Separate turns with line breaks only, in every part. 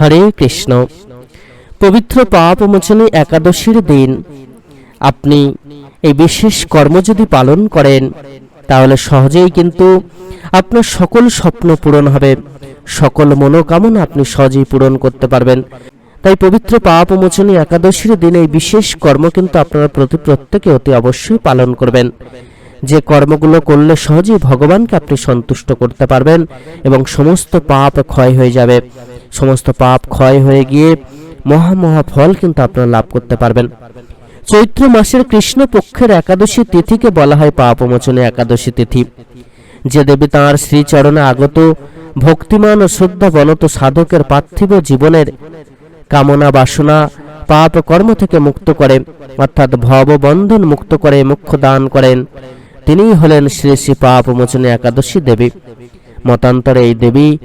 হরে কৃষ্ণ। পবিত্র পাপ মোচনী একাদশীর দিন। আপনি এই বিশেষ কর্ম যদি পালন করেন, তাহলে সহজেই কিন্তু আপনার সকল স্বপ্ন পূরণ হবে। সকল মনোকামনা আপনি সহজেই পূরণ করতে পারবেন। তাই পবিত্র পাপ মোচনী একাদশীর দিন এই বিশেষ কর্ম কিন্তু আপনারা প্রতি প্রত্যেকে অতি অবশ্যই পালন করবেন। যে কর্মগুলো করলে সহজেই ভগবানকে আপনি সন্তুষ্ট করতে পারবেন এবং সমস্ত পাপ ক্ষয় হয়ে যাবে। সমস্ত পাপ ক্ষয় হয়ে গিয়ে মহা মহা ফল কিন্তু আপনারা লাভ করতে পারবেন। চৈত্র মাসের কৃষ্ণ পক্ষের একাদশী তিথিকে বলা হয় পাপমোচনে একাদশী তিথি। যে দেবী তাঁর শ্রীচরণে আগত, ভক্তিমান ও শ্রদ্ধাবনত সাধকের পার্থিব জীবনের কামনা বাসনা পাপ কর্ম থেকে মুক্ত করে, অর্থাৎ ভব বন্ধন মুক্ত করে মুখ্য দান করেন। তিনিই হলেন শ্রী শ্রী পাপ মোচনী একাদশী দেবী। মতান্তরে এই দেবী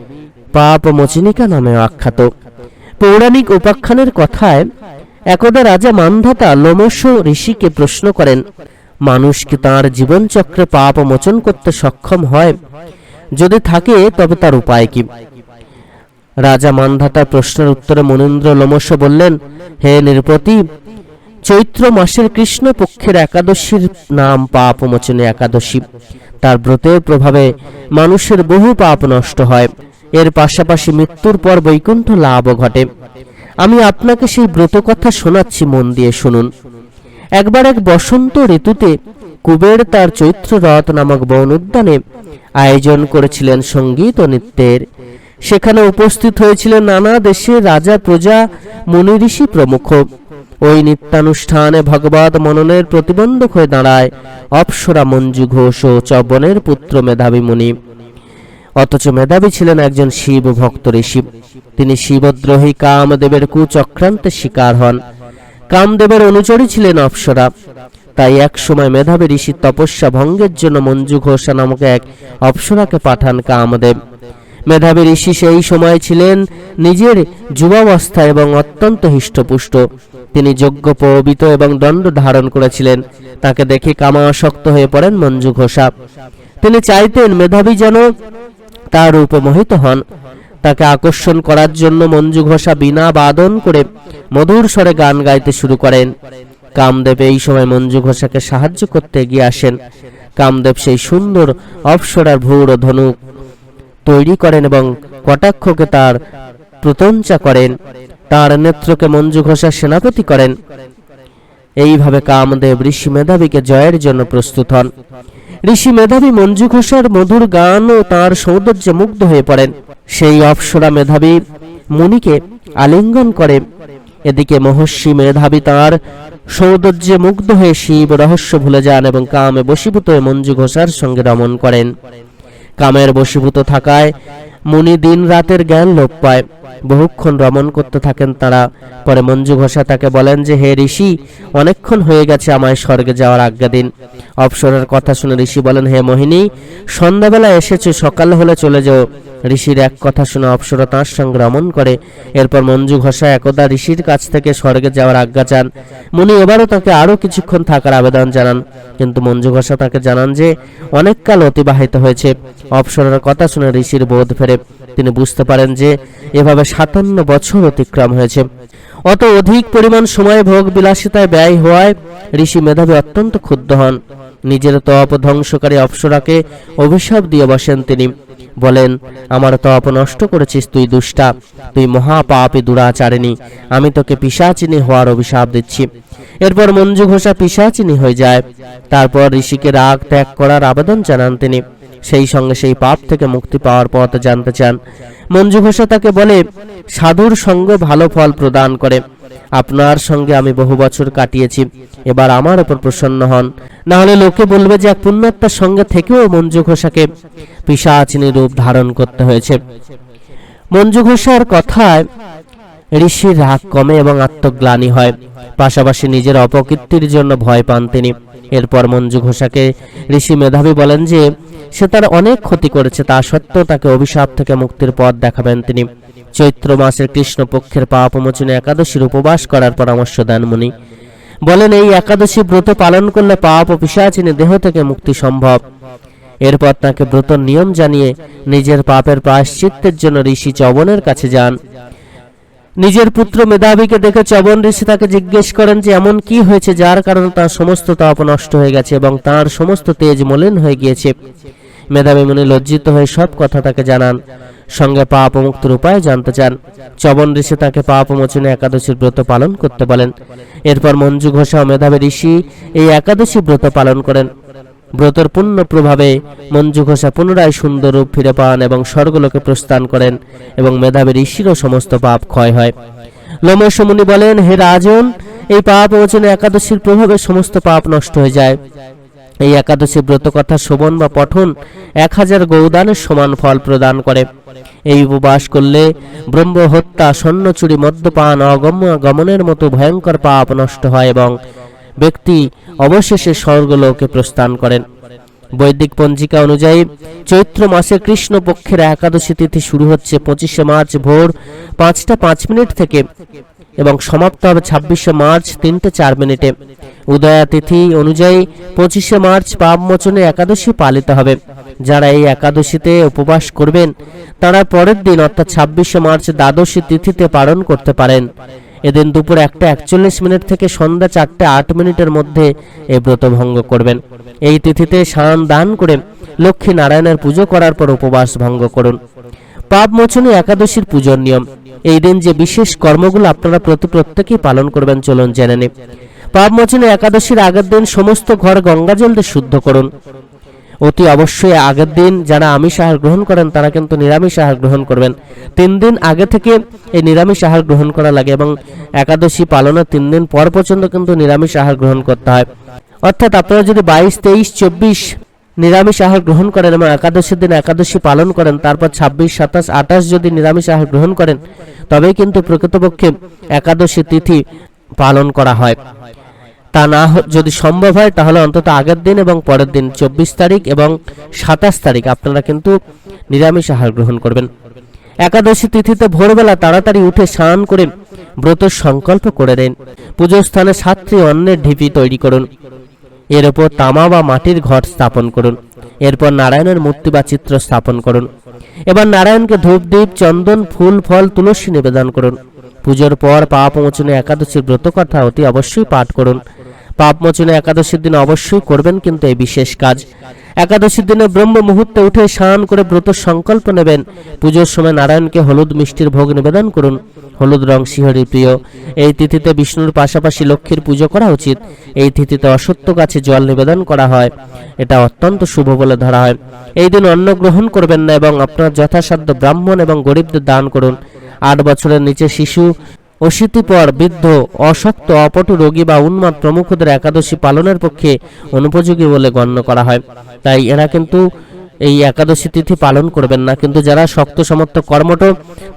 পাপ মোচিনিকা নামে আখ্যাত। পৌরাণিক উপাখ্যানের কথায়, একদা রাজা মানধাতা লোমস ঋষিকে প্রশ্ন করেন, মানুষ কি তাঁর জীবনচক্রে পাপ মোচন করতে সক্ষম হয়? যদি থাকে, তবে তার উপায় কি? রাজা মানধাতার প্রশ্নের উত্তরে মনীন্দ্র লোমস বললেন, হে নিরপতি, চৈত্র মাসের কৃষ্ণ পক্ষের একাদশীর নাম পাপ মোচনে একাদশী। তার ব্রতের প্রভাবে মানুষের বহু পাপ নষ্ট হয়। এর পাশাপাশি মৃত্যুর পর বৈকুণ্ঠ লাভও ঘটে। আমি আপনাকে সেই ব্রত কথা শোনাচ্ছি, মন দিয়ে শুনুন। একবার এক বসন্ত ঋতুতে কুবের তার চৈত্র রথ নামক বন উদ্যানে আয়োজন করেছিলেন সংগীত ও নৃত্যের। সেখানে উপস্থিত হয়েছিলেন নানা দেশের রাজা, প্রজা, মুনি ঋষি প্রমুখ। ওই নিত্যানুষ্ঠানে ভগবত মননের প্রতিবন্ধক হয়ে দাঁড়ায় অপ্সরা মঞ্জু ঘোষ ও চবনের পুত্র মেধাবী মুনি। অথচ মেধাবী ছিলেন একজন শিব ভক্ত ঋষি। তিনি শিবদ্রোহী কামদেবের কুচক্রান্তের শিকার হন। কামদেবের অনুচরী ছিলেন অপ্সরা। তাই এক সময় মেধাবী ঋষির তপস্যা ভঙ্গের জন্য মঞ্জু ঘোষা নামক এক অপ্সরাকে পাঠান কামদেব। মেধাবী ঋষি সেই সময় ছিলেন নিজের যুবাবস্থা এবং অত্যন্ত হৃষ্টপুষ্ট। তিনি যোগ্য পবিত এবং দণ্ড ধারণ করেছিলেন। তাকে দেখে কামাসক্ত হয়ে পড়েন মঞ্জু ঘোষা। তিনি চাইতেন মেধাবী যেন তার উপমোহিত হন। তাকে আকর্ষণ করার জন্য মঞ্জু ঘোষা বিনা বাদন করে মধুর স্বরে গান গাইতে শুরু করেন। কামদেব এই সময় মঞ্জু ঘোষাকে সাহায্য করতে এগিয়ে আসেন। কামদেব সেই সুন্দর অপসরার ভূর ও ধনুক তৈরি করেন এবং কটাক্ষকে তার প্রতঞ্চা করেন। তার নেত্রকে মঞ্জু ঘোষা সেনাপতি করেন। এইভাবে কামদেব ঋষি মেধাবীকে জয়ের জন্য প্রস্তুত হন। ঋষি মেধাবী মঞ্জু ঘোষের মধুর গান ও তাঁর সৌন্দর্যে মুগ্ধ হয়ে পড়েন। সেই অপসরা মেধাবী মুনিকে আলিঙ্গন করে। এদিকে মহর্ষি মেধাবী তাঁর সৌন্দর্যে মুগ্ধ হয়ে শিব রহস্য ভুলে যান এবং কামে বশীভূত মঞ্জু ঘোষার সঙ্গে রমণ করেন। কামের বশীভূত থাকায় মুনি দিন রাতের জ্ঞান লোপ পায়। বহুক্ষণ রমণ করতে থাকেন তারা। পরে মঞ্জু ঘোষা তাকে বলেন যে, হে ঋষি, অনেকক্ষণ হয়ে গেছে আমায় স্বর্গে যাওয়ার আজ্ঞা দিন। অপসরের কথা শুনে ঋষি বলেন, হে মোহিনী, সন্ধ্যাবেলা এসেছে, সকাল হলে চলে যাও। ঋষির এক কথা শুনে অপসরা তাঁর সঙ্গে রমণ করে। এরপর মঞ্জু ঘোষা একদা ঋষির কাছ থেকে স্বর্গে যাওয়ার আজ্ঞা চান। মুনি এবারও তাকে আরও কিছুক্ষণ থাকার আবেদন জানান। কিন্তু মঞ্জু ঘোষা তাকে জানান যে, অনেক কাল অতিবাহিত হয়েছে। অপসরের কথা শুনে ঋষির বোধ ফেরে। তিনি বুঝতে পারেন যে, এভাবে সাতান্ন বছর অতিক্রম হয়েছে। অত অধিক পরিমাণ সময় ভোগ বিলাসিতায় ব্যয় হওয়ায় ঋষি মেধাবী অত্যন্ত ক্ষুব্ধ হন। নিজের তপ ধ্বংসকারী অপসরাকে অভিশাপ দিয়ে বসেন তিনি। বলেন, আমার তপ নষ্ট করেছিস তুই দুষ্টা। তুই মহাপাপে দুরাচারিণী। আমি তোকে পিসাচিনী হওয়ার অভিশাপ দিচ্ছি। এরপর মঞ্জু ঘোষা পিসাচিনী হয়ে যায়। তারপর ঋষিকে রাগ ত্যাগ করার আবেদন জানান তিনি। সেই সঙ্গে সেই পাপ থেকে মুক্তি পাওয়ার পথ জানতে চান। মঞ্জু ঘোষা তাকে বলে সাধুর সঙ্গ ভালো ফল প্রদান করে। আপনার সঙ্গে আমি বহু বছর কাটিয়েছি। এবার আমার উপর প্রসন্ন হন। না হলে লোকে বলবে যে, এক পুণ্যাত্মার সঙ্গে থেকেও মঞ্জু ঘোষাকে পিসাচিনী রূপ ধারণ করতে হয়েছে। মঞ্জু ঘোষার কথায় ঋষির রাগ কমে এবং আত্মগ্লানি হয়। পাশাপাশি নিজের অপকীর্তির জন্য ভয় পান তিনি। এরপর মঞ্জু ঘোষাকে ঋষি মেধাবী বলেন যে সে তার অনেক ক্ষতি করেছে, তা সত্ত্বেও তাকে অভিশাপ থেকে মুক্তির পথ দেখাবেন তিনি। চৈত্র মাসের কৃষ্ণপক্ষের পাপমোচনে একাদশীর উপবাস করার পরামর্শ দেন মুনি। বলেন, এই একাদশী ব্রত পালন করলে পাপ ও পিসাচিনী দেহ থেকে মুক্তি সম্ভব। এরপর তাকে ব্রত নিয়ম জানিয়ে নিজের পাপের প্রায়শ্চিত্তের জন্য ঋষি চবনের কাছে যান। নিজের পুত্র মেধাবীকে দেখে চবন ঋষি তাকে জিজ্ঞেস করেন যে, এমন কি হয়েছে যার কারণে তার সমস্ত তাপ নষ্ট হয়ে গেছে এবং তার সমস্ত তেজ মলিন হয়ে গিয়েছে? মেধাবী মুনি লজ্জিত হয়ে সব কথা তাকে জানান। সঙ্গে পাপ মুক্তর উপায় জানতে চান। চবন ঋষি তাকে পাপ মোচনে একাদশীর ব্রত পালন করতে বলেন। এরপর মঞ্জু ঘোষা ও মেধাবী ঋষি এই একাদশী ব্রত পালন করেন। ব্রতর পূর্ণ প্রভাবে মঞ্জু ঘোষা পুনরায় সুন্দর রূপ ফিরে পান এবং স্বর্গলোকে প্রস্থান করেন এবং মেধাবী ঋষিরও সমস্ত পাপ ক্ষয় হয়। লোমস মুনি বলেন, হে রাজন, এই পাপ মোচনে একাদশীর প্রভাবে সমস্ত পাপ নষ্ট হয়ে যায়। এই একাদশী ব্রত কথা শোভন বা পঠন এক হাজার গৌদানের সমান ফল প্রদান করে। এই উপবাস করলে ব্রহ্ম হত্যা স্বর্ণচুরি, মদ্যপান অগম্য গমনের মতো ভয়ঙ্কর পাপ নষ্ট হয় এবং ব্যক্তি অবশেষে স্বর্গলোকে প্রস্থান করেন। বৈদিক পঞ্জিকা অনুযায়ী চৈত্র মাসে কৃষ্ণ পক্ষের একাদশী তিথি শুরু হচ্ছে পঁচিশে মার্চ ভোর পাঁচটা পাঁচ মিনিট থেকে এবং সমাপ্ত হবে ছাব্বিশে মার্চ তিনটে চার মিনিটে। উদয়া তিথি অনুযায়ী পঁচিশে মার্চ পাপ মোচনে একাদশী পালিত হবে। যারা এই একাদশীতে উপবাস করবেন, তারা পরের দিন, অর্থাৎ ছাব্বিশে মার্চ, দ্বাদশী তিথিতে পালন করতে পারেন। এদিন দুপুর একটা একচল্লিশ মিনিট থেকে সন্ধ্যা চারটে আট মিনিটের মধ্যে এই ব্রত ভঙ্গ করবেন। এই তিথিতে স্নান দান করে লক্ষ্মী নারায়ণের পুজো করার পর উপবাস ভঙ্গ করুন। পাপ মোচনী একাদশীর পুজোর নিয়ম। এই দিন যে বিশেষ কর্মগুলো আপনারা প্রতি প্রত্যেকেই পালন করবেন, চলুন জেনে নিন পাপ মোচনী একাদশীর আগের দিন সমস্ত ঘর গঙ্গা জল দিয়ে শুদ্ধ করুন। অতি অবশ্যই আগের দিন যারা আমিষ আহার গ্রহণ করেন, তারা কিন্তু নিরামিষ আহার গ্রহণ করবেন। তিন দিন আগে থেকে এই নিরামিষ আহার গ্রহণ করা লাগে এবং একাদশী পালনের তিন দিন পর পর্যন্ত কিন্তু নিরামিষ আহার গ্রহণ করতে হয়। অর্থাৎ আপনারা যদি বাইশ, তেইশ, চব্বিশ নিরামিষ আহার গ্রহণ করেন এবং একাদশীর দিন একাদশী পালন করেন, তারপর ছাব্বিশ, সাতাশ, আঠাশ যদি নিরামিষ আহার গ্রহণ করেন, তবেই কিন্তু প্রকৃতপক্ষে একাদশী তিথি পালন করা হয়। তা না যদি সম্ভব হয়, তাহলে অন্তত আগের দিন এবং পরের দিন, চব্বিশ তারিখ এবং সাতাশ তারিখ আপনারা কিন্তু নিরামিষ আহার গ্রহণ করবেন। একাদশী তিথিতে ভোরবেলা তাড়াতাড়ি উঠে স্নান করে ব্রত সংকল্প করে নিন। পুজোর স্থানে সাতটি অন্নের ঢিপি তৈরি করুন। এর ওপর তামা বা মাটির ঘট স্থাপন করুন। এরপর নারায়ণের মূর্তি বা চিত্র স্থাপন করুন। এবার নারায়ণকে ধূপ দ্বীপ চন্দন, ফুল, ফল, তুলসী নিবেদন করুন। পুজোর পর পাপ মোচনে একাদশীর ব্রত কথা অতি অবশ্যই পাঠ করুন। পাপ মোচনে একাদশীর দিন অবশ্যই করবেন কিন্তু এই বিশেষ কাজ। একাদশীর দিনে ব্রহ্ম মুহূর্তে উঠে স্নান করে ব্রত সংকল্প নেবেন। পুজোর সময় নারায়ণকে হলুদ মিষ্টির ভোগ নিবেদন করুন। হলুদ রং শিহরির প্রিয়, এই তিথিতে বিষ্ণুর পাশাপাশি লক্ষ্মীর পুজো করা উচিত। এই তিথিতে অসত্য গাছে জল নিবেদন করা হয়। এটা অত্যন্ত শুভ বলে ধরা হয়। এই দিন অন্ন গ্রহণ করবেন না এবং আপনার যথাসাধ্য ব্রাহ্মণ এবং গরিবদের দান করুন। আট বছরের নিচে শিশু অশীতিপর, বৃদ্ধ, অশক্ত, অপটু রোগী বা উন্মাদ প্রমুখদের একাদশী পালনের পক্ষে অনুপযোগী বলে গণ্য করা হয়। তাই এরা কিন্তু এই একাদশী তিথি পালন করবেন না। কিন্তু যারা শক্ত, সমর্থ, কর্মঠ,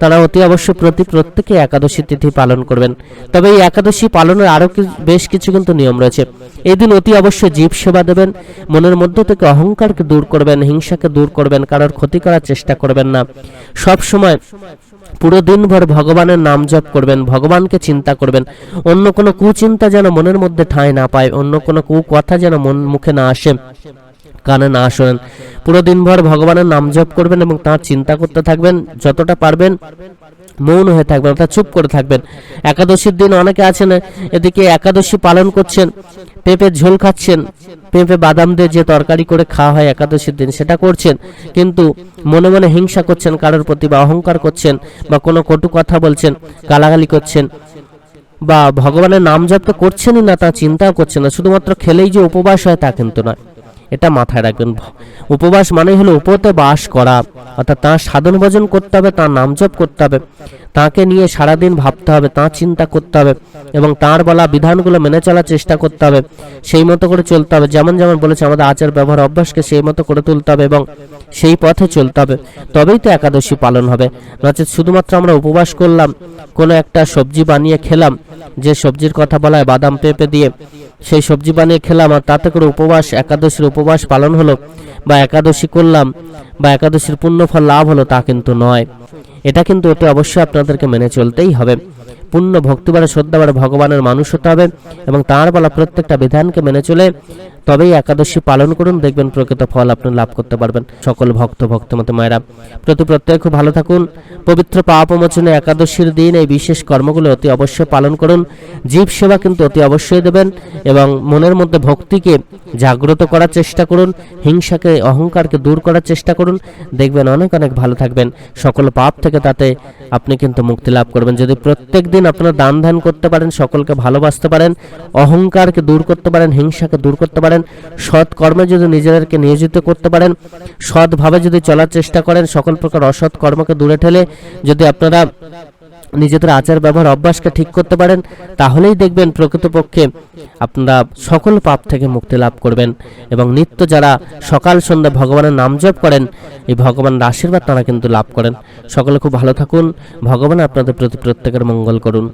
তারা অতি অবশ্য প্রতি প্রত্যেকে একাদশী তিথি পালন করবেন। তবে এই একাদশী পালনের আরও বেশ কিছু কিন্তু নিয়ম রয়েছে। এই দিন অতি অবশ্য জীব সেবা দেবেন, মনের মধ্য থেকে অহংকারকে দূর করবেন, হিংসাকে দূর করবেন, কারোর ক্ষতি করার চেষ্টা করবেন না। সব সময় পুরো দিনভর ভগবানের নাম জপ করবেন, ভগবানকে চিন্তা করবেন। অন্য কোনো কুচিন্তা যেন মনের মধ্যে ঠাঁই না পায়, অন্য কোনো কু কথা যেন মন, মুখে না আসে, কানে না শোনেন পুরো দিনভর ভগবানের নাম জপ করবেন এবং তার চিন্তা করতে থাকবেন, যতটা পারবেন মৌন হয়ে থাকবেন, অর্থাৎ চুপ করে থাকবেন। একাদশীর দিন অনেকে আছেন, এদিকে একাদশী পালন করছেন, পেঁপে ঝোল খাচ্ছেন, পেঁপে বাদাম দিয়ে যে তরকারি করে খাওয়া হয় একাদশীর দিন, সেটা করছেন, কিন্তু মনে মনে হিংসা করছেন, কারোর প্রতি বা অহংকার করছেন, বা কোনো কটু কথা বলছেন, গালাগালি করছেন, বা ভগবানের নাম জপ তো করছেনই না, তা চিন্তাও করছেন না, শুধুমাত্র খেলেই যে উপবাস হয় তা কিন্তু নয়। এটা মাথায় রাখবেন। উপবাস মানে হলো উপতে বাস করা, অর্থাৎ তাঁর সাধন ভজন করতে হবে, তাঁর নাম জপ করতে হবে, তাকে নিয়ে সারাদিন ভাবতে হবে, তাঁর চিন্তা করতে হবে এবং তাঁর বলা বিধানগুলো মেনে চলার চেষ্টা করতে হবে, সেই মতো করে চলতে হবে। যেমন যেমন বলেছে আমাদের আচার ব্যবহার অভ্যাসকে সেই মতো করে তুলতে হবে এবং সেই পথে চলতে হবে, তবেই তো একাদশী পালন হবে। নচেত শুধুমাত্র আমরা উপবাস করলাম, কোনো একটা সবজি বানিয়ে খেলাম, যে সবজির কথা বলা হয় বাদাম পেঁপে দিয়ে সেই সবজি বানিয়ে খেলাম আর তাতে করে উপবাস, একাদশীর উপবাস পালন হলো বা একাদশী করলাম বা একাদশীর পুণ্যফল লাভ হলো তা কিন্তু নয়। এটা কিন্তু অতি অবশ্যই আপনাদেরকে মেনে চলতেই হবে। পূর্ণ ভক্তিবারে শ্রদ্ধাবারে ভগবানের মানুষ হতে হবে এবং তাঁর বলা প্রত্যেকটা বিধানকে মেনে চলে তবেই একাদশী পালন করুন। দেখবেন প্রকৃত ফল আপনি লাভ করতে পারবেন। সকল ভক্ত, ভক্তমত মায়েরা, প্রতি প্রত্যেক ভালো থাকুন। পবিত্র পাপ মোচনে একাদশীর দিন এই বিশেষ কর্মগুলো অতি অবশ্যই পালন করুন। জীব সেবা কিন্তু অতি অবশ্যই দেবেন এবং মনের মধ্যে ভক্তিকে জাগ্রত করার চেষ্টা করুন। হিংসাকে, অহংকারকে দূর করার চেষ্টা করুন। দেখবেন অনেক অনেক ভালো থাকবেন। সকল পাপ থেকে তাতে আপনি কিন্তু মুক্তি লাভ করবেন। যদি প্রত্যেক দিন আপনারা দান ধ্যান করতে পারেন, সকলকে ভালোবাসতে পারেন, অহংকারকে দূর করতে পারেন, হিংসাকে দূর করতে পারেন সৎ কর্মে যদি নিজেদেরকে নিয়োজিত করতে পারেন, সৎভাবে যদি চলার চেষ্টা করেন, সকল প্রকার অসৎ কর্মকে দূরে ঠেলে যদি আপনারা নিজেদের আচার ব্যবহার অভ্যাসকে ঠিক করতে পারেন, তাহলেই দেখবেন প্রকৃতপক্ষে আপনারা সকল পাপ থেকে মুক্তি লাভ করবেন। এবং নিত্য যারা সকাল সন্ধ্যা ভগবানের নাম জপ করেন, এই ভগবানের আশীর্বাদ তারা কিন্তু লাভ করেন। সকলে খুব ভালো থাকুন, ভগবান আপনাদের প্রতি প্রত্যেকের মঙ্গল করুন।